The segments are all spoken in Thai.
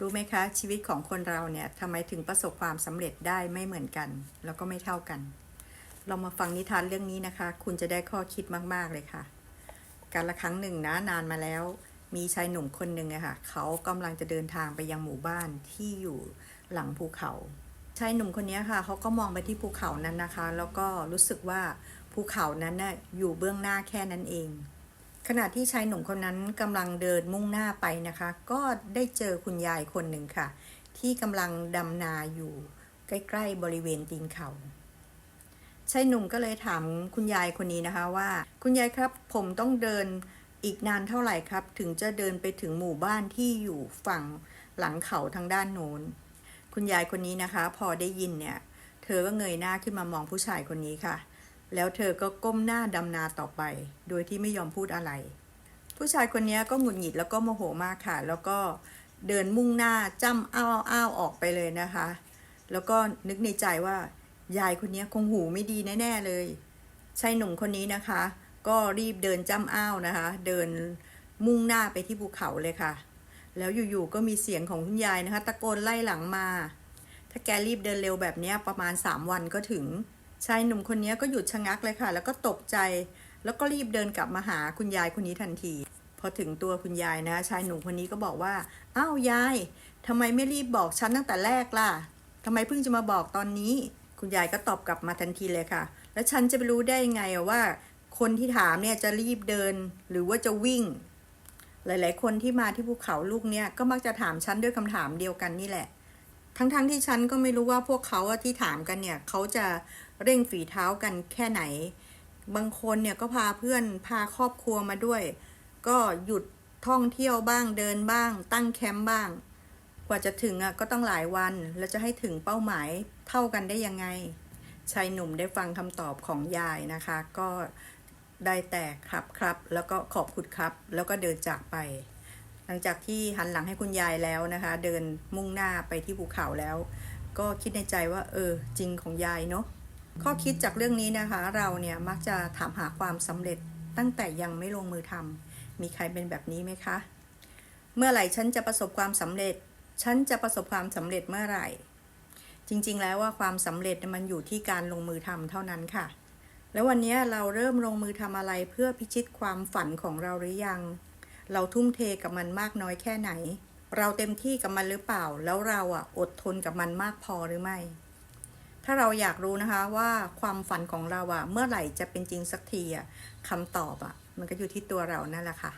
รู้ไหมคะ ชีวิตของคนเราเนี่ยทำไมถึงประสบความสำเร็จได้ไม่เหมือนกัน แล้วก็ไม่เท่ากัน เรามาฟังนิทานเรื่องนี้นะคะ คุณจะได้ข้อคิดมาก ๆ เลยค่ะ การละครั้งหนึ่งนะนานมาแล้ว มีชายหนุ่มคนหนึ่งอะค่ะ เขากำลังจะเดินทางไปยังหมู่บ้านที่อยู่หลังภูเขาชายหนุ่มคนนี้ค่ะเขาก็มองไปที่ภูเขานั้นนะคะ แล้วก็รู้สึกว่าภูเขานั้นน่ะอยู่เบื้องหน้าแค่นั้นเอง ขณะที่ชายหนุ่มคนนั้นกำลังเดินมุ่งหน้าไปนะคะ ก็ได้เจอคุณยายคนหนึ่งค่ะ ที่กำลังดำนาอยู่ใกล้ ๆ บริเวณตีนเขาชายหนุ่มก็เลยถามคุณยายคนนี้นะคะว่า คุณยายครับผมต้องเดินอีกนานเท่าไหร่ครับ ถึงจะเดินไปถึงหมู่บ้านที่อยู่ฝั่งหลังเขาทางด้านโน้น คุณยายคนนี้นะคะ พอได้ยินเนี่ย เธอก็เงยหน้าขึ้นมามองผู้ชายคนนี้ค่ะ แล้วเธอก็ก้มหน้าดำนาต่อไป โดยที่ไม่ยอมพูดอะไร ผู้ชายคนนี้ก็หงุดหงิดแล้วก็โมโหมากค่ะ แล้วก็เดินมุ่งหน้าจ้ำอ้าวอ้าวออกไปเลยนะคะ แล้วก็นึกในใจว่ายายคนนี้คงหูไม่ดีแน่ๆเลยชายหนุ่มคนนี้นะคะ ก็รีบเดินจ้ำอ้าวนะคะ เดินมุ่งหน้าไปที่ภูเขาเลยค่ะ แล้วอยู่ๆก็มีเสียงของคุณยายนะคะ ตะโกนไล่หลังมา ถ้าแกรีบเดินเร็วแบบนี้ประมาณ 3 วันก็ถึง ชายหนุ่มคนนี้ก็หยุดชะงักเลยค่ะ แล้วก็ตกใจ แล้วก็รีบเดินกลับมาหาคุณยายคนนี้ทันที พอถึงตัวคุณยายนะ ชายหนุ่มคนนี้ก็บอกว่า อ้าวยายทำไมไม่รีบบอกฉันตั้งแต่แรกล่ะทำไมเพิ่งจะมาบอกตอนนี้ คุณยายก็ตอบกลับมาทันทีเลยค่ะ แล้วฉันจะไปรู้ได้ยังไงว่า คนที่ถามเนี่ยจะรีบเดินหรือว่าจะวิ่ง หลาย ๆ คนที่มาที่ภูเขาลูกเนี่ยก็มักจะถามฉันด้วยคำถามเดียวกันนี่แหละ ทั้งๆทที่ฉันก็ไม่รู้ว่าพวกเขาที่ถามกันเนี่ยเขาจะเร่งฝีเท้ากันแค่ไหน บางคนเนี่ยก็พาเพื่อนพาครอบครัวมาด้วย ก็หยุดท่องเที่ยวบ้างเดินบ้าง ตั้งแคมป์บ้าง กว่าจะถึงอะก็ต้องหลายวัน แล้วจะให้ถึงเป้าหมายเท่ากันได้ยังไงชายหนุ่มได้ฟังคำตอบของยายนะคะ ก็ได้แต่ครับครับ แล้วก็ขอบคุณครับ แล้วก็เดินจากไป หลังจากที่หันหลังให้คุณยายแล้วนะคะ เดินมุ่งหน้าไปที่ภูเขาแล้ว ก็คิดในใจว่า เออ จริงของยายเนาะข้อคิดจากเรื่องนี้นะคะ เราเนี่ยมักจะถามหาความสำเร็จตั้งแต่ยังไม่ลงมือทำมีใครเป็นแบบนี้ไหมคะ เมื่อไหร่ฉันจะประสบความสำเร็จ ฉันจะประสบความสำเร็จเมื่อไหร่ จริงๆ แล้วว่าความสำเร็จมันอยู่ที่การลงมือทำเท่านั้นค่ะ แล้ววันนี้เราเริ่มลงมือทำอะไรเพื่อพิชิตความฝันของเราหรือยัง เราทุ่มเทกับมันมากน้อยแค่ไหน เราเต็มที่กับมันหรือเปล่า แล้วเราอะอดทนกับมันมากพอหรือไม่ ถ้าเราอยากรู้นะคะว่าความฝันของเราอะเมื่อไหร่จะเป็นจริงสักทีอะคำตอบอะมันก็อยู่ที่ตัวเรานั่นแหละค่ะ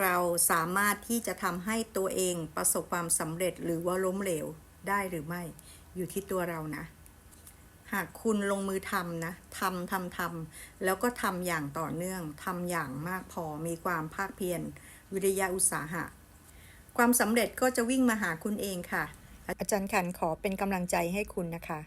เราสามารถที่จะทำให้ตัวเองประสบความสำเร็จหรือว่าล้มเหลวได้หรือไม่ อยู่ที่ตัวเรานะ หากคุณลงมือทำนะทำทำทำแล้วก็ทำอย่างต่อเนื่องทำอย่างมากพอมีความภาคเพียรวิทยาอุตสาหะ ความสำเร็จก็จะวิ่งมาหาคุณเองค่ะ อาจารย์ขันขอเป็นกำลังใจให้คุณนะคะ